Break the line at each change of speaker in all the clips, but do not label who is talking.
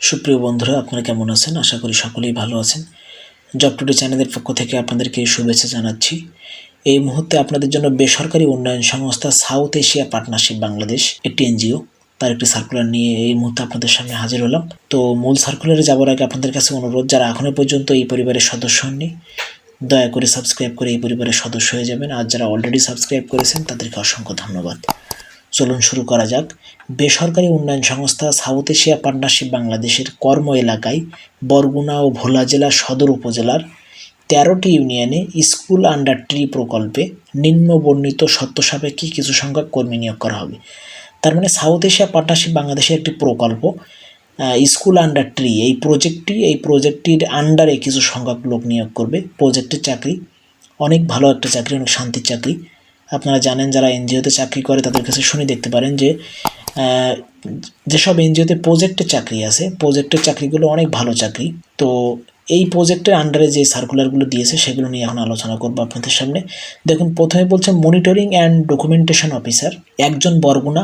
সুপ্রিয় বন্ধুরা, আপনারা কেমন আছেন? আশা করি সকলেই ভালো আছেন। জব টুডে চ্যানেলের পক্ষ থেকে আপনাদেরকে শুভেচ্ছা জানাচ্ছি। এই মুহূর্তে আপনাদের জন্য বেসরকারি উন্নয়ন সংস্থা সাউথ এশিয়া পার্টনারশিপ বাংলাদেশ একটি এনজিও, তার একটি সার্কুলার নিয়ে এই মুহূর্তে আপনাদের সামনে হাজির হলাম। তো মূল সার্কুলারে যাওয়ার আগে আপনাদের কাছে অনুরোধ, যারা এখনও পর্যন্ত এই পরিবারের সদস্য হননি, দয়া করে সাবস্ক্রাইব করে এই পরিবারের সদস্য হয়ে যাবেন। আর যারা অলরেডি সাবস্ক্রাইব করেছেন, তাদেরকে অসংখ্য ধন্যবাদ। চলুন শুরু করা যাক। বেসরকারি উন্নয়ন সংস্থা সাউথ এশিয়া পার্টনারশিপ বাংলাদেশের কর্ম এলাকায় বরগুনা ও ভোলা জেলার সদর উপজেলার তেরোটি ইউনিয়নে স্কুল আন্ডার ট্রি প্রকল্পে নিম্ন বর্ণিত সত্য সাপেক্ষে কিছু সংখ্যক কর্মী নিয়োগ করা হবে। তার মানে সাউথ এশিয়া পার্টনারশিপ বাংলাদেশের একটি প্রকল্প। স্কুল আন্ডার ট্রি, এই প্রজেক্টটি, এই প্রজেক্টটির আন্ডারে কিছু সংখ্যক লোক নিয়োগ করবে। প্রজেক্টের চাকরি, অনেক ভালো একটা চাকরি, অনেক শান্তির চাকরি। আপনারা জানেন যারা এনজিওতে চাকরি করে তাদের কাছে শুনে দেখতে পারেন যে যেসব এনজিওতে প্রজেক্টের চাকরি আছে প্রজেক্টের চাকরিগুলো অনেক ভালো চাকরি। তো এই প্রজেক্টের আন্ডারে যে সার্কুলারগুলো দিয়েছে, সেগুলো নিয়ে এখন আলোচনা করব আপনাদের সামনে। দেখুন, প্রথমে বলছে মনিটরিং অ্যান্ড ডকুমেন্টেশন অফিসার একজন বরগুনা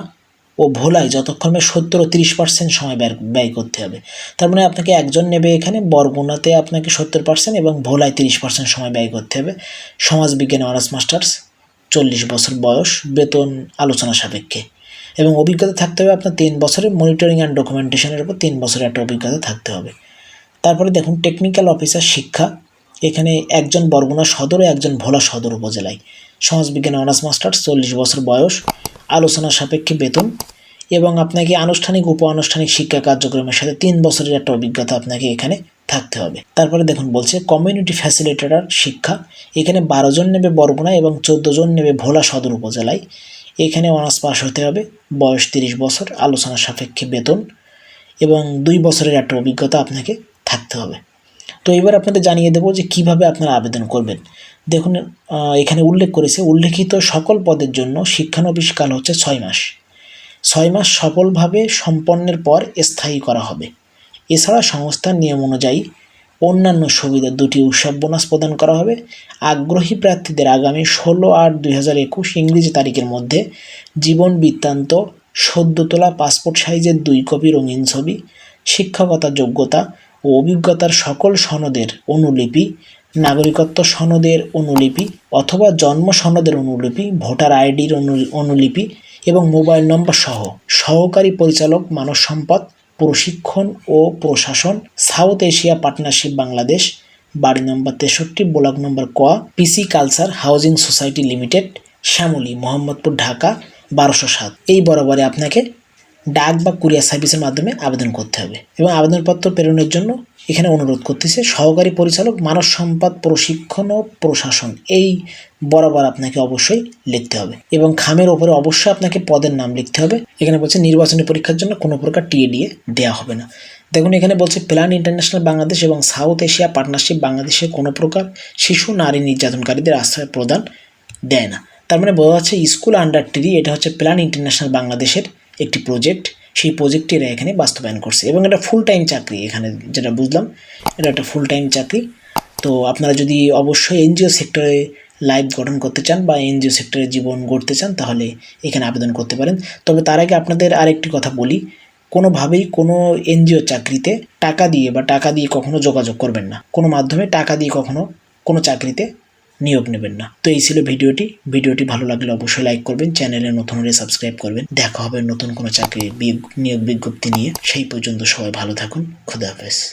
ও ভোলায় যতক্ষণে সত্তর ও তিরিশ পার্সেন্ট সময় ব্যয় ব্যয় করতে হবে। তার মানে আপনাকে একজন নেবে এখানে, বরগুনাতে আপনাকে সত্তর পার্সেন্ট এবং ভোলায় তিরিশ পার্সেন্ট সময় ব্যয় করতে হবে। সমাজবিজ্ঞানে অনার্স মাস্টার্স চল্লিশ বছর বয়স বেতন আলোচনা সাপেক্ষে। এবং অভিজ্ঞতা থাকতে হবে আপনার তিন বছরের মনিটরিং অ্যান্ড ডকুমেন্টেশনের উপর তিন বছরের একটা অভিজ্ঞতা থাকতে হবে। তারপরে দেখুন টেকনিক্যাল অফিসার শিক্ষা। এখানে একজন বরগুনা সদর ও একজন ভোলা সদর উপজেলায়। সমাজবিজ্ঞানে অনার্স মাস্টার্স, চল্লিশ বছর বয়স, আলোচনা সাপেক্ষে বেতন। এবং আপনাকে আনুষ্ঠানিক উপ আনুষ্ঠানিক শিক্ষা কার্যক্রমের সাথে তিন বছরের একটা অভিজ্ঞতা আপনাকে এখানে থাকতে হবে। তারপরে দেখুন বলছে কমিউনিটি ফ্যাসিলিটেটর শিক্ষা। এখানে বারো জন নেবে বরগুনা এবং চোদ্দ জন নেবে ভোলা সদর উপজেলায়। এখানে অনার্স পাস হতে হবে, বয়স তিরিশ বছর, আলোচনা সাপেক্ষে বেতন এবং দুই বছরের একটা অভিজ্ঞতা আপনাকে থাকতে হবে। তো এবার আপনাদের জানিয়ে দেবো যে কীভাবে আপনারা আবেদন করবেন। দেখুন এখানে উল্লেখ করেছে, উল্লেখিত সকল পদের জন্য শিক্ষানবিশ কাল হচ্ছে ছয় মাস। ছয় মাস সফলভাবে সম্পন্নের পর স্থায়ী করা হবে। এছাড়া সংস্থার নিয়ম অনুযায়ী অন্যান্য সুবিধা দুটি উৎসব বোনাস প্রদান করা হবে। আগ্রহী প্রার্থীদের আগামী ষোলো আট দুই হাজার একুশ ইংরেজি তারিখের মধ্যে জীবন বৃত্তান্ত, সদ্য তোলা পাসপোর্ট সাইজের দুই কপি রঙিন ছবি, শিক্ষকতা যোগ্যতা ও অভিজ্ঞতার সকল সনদের অনুলিপি, নাগরিকত্ব সনদের অনুলিপি অথবা জন্ম সনদের অনুলিপি, ভোটার আইডির অনুলিপি এবং মোবাইল নম্বর সহ সহকারী পরিচালক মানব সম্পদ প্রশিক্ষণ ও প্রশাসন, সাউথ এশিয়া পার্টনারশিপ বাংলাদেশ, বাড়ি নম্বর তেষট্টি, ব্লক নম্বর ক, PC culture housing society limited, Shyamoli, Mohammadpur, Dhaka, বারোশো সাত। এই বরাবরে আপনাকে ডাক বা কুরিয়ার সার্ভিসের মাধ্যমে আবেদন করতে হবে এবং আবেদনপত্র প্রেরণের জন্য এখানে অনুরোধ করতেছে, সহকারী পরিচালক, মানব সম্পদ প্রশিক্ষণ ও প্রশাসন, এই বরাবর আপনাকে অবশ্যই লিখতে হবে এবং খামের ওপরে অবশ্যই আপনাকে পদের নাম লিখতে হবে। এখানে বলছে, নির্বাচনী পরীক্ষার জন্য কোনো প্রকার টিএডিএ দেওয়া হবে না। দেখুন, এখানে বলছে, প্ল্যান ইন্টারন্যাশনাল বাংলাদেশ এবং সাউথ এশিয়া পার্টনারশিপ বাংলাদেশে কোনো প্রকার শিশু, নারী নির্যাতনকারীদের আশ্রয় প্রদান দেয় না। তার মানে বোঝা যাচ্ছে, স্কুল আন্ডার ট্রি এটা হচ্ছে প্ল্যান ইন্টারন্যাশনাল বাংলাদেশের একটি প্রজেক্ট। সেই প্রজেক্টটি এরা এখানে বাস্তবায়ন করছে এবং এটা ফুল টাইম চাকরি এখানে যেটা বুঝলাম, এটা একটা ফুল টাইম চাকরি। তো আপনারা যদি অবশ্যই এনজিও সেক্টরে লাইফ গঠন করতে চান বা এনজিও সেক্টরে জীবন গড়তে চান, তাহলে এখানে আবেদন করতে পারেন। তবে তার আগে আপনাদের আরেকটি কথা বলি, কোনোভাবেই কোনো এনজিও চাকরিতে টাকা দিয়ে বা টাকা দিয়ে কখনো যোগাযোগ করবেন না। কোনো মাধ্যমে টাকা দিয়ে কখনো কোনো চাকরিতে নিয়োগ নেবেন না। তো এই ছিল ভিডিওটি। ভিডিওটি ভালো লাগলে অবশ্যই লাইক করবেন, চ্যানেলে নতুন হলে সাবস্ক্রাইব করবেন। দেখা হবে নতুন কোনো চাকরির বিগ- নিয়োগ বিজ্ঞপ্তি নিয়ে। সেই পর্যন্ত সবাই ভালো থাকুন। খুদা হাফেজ।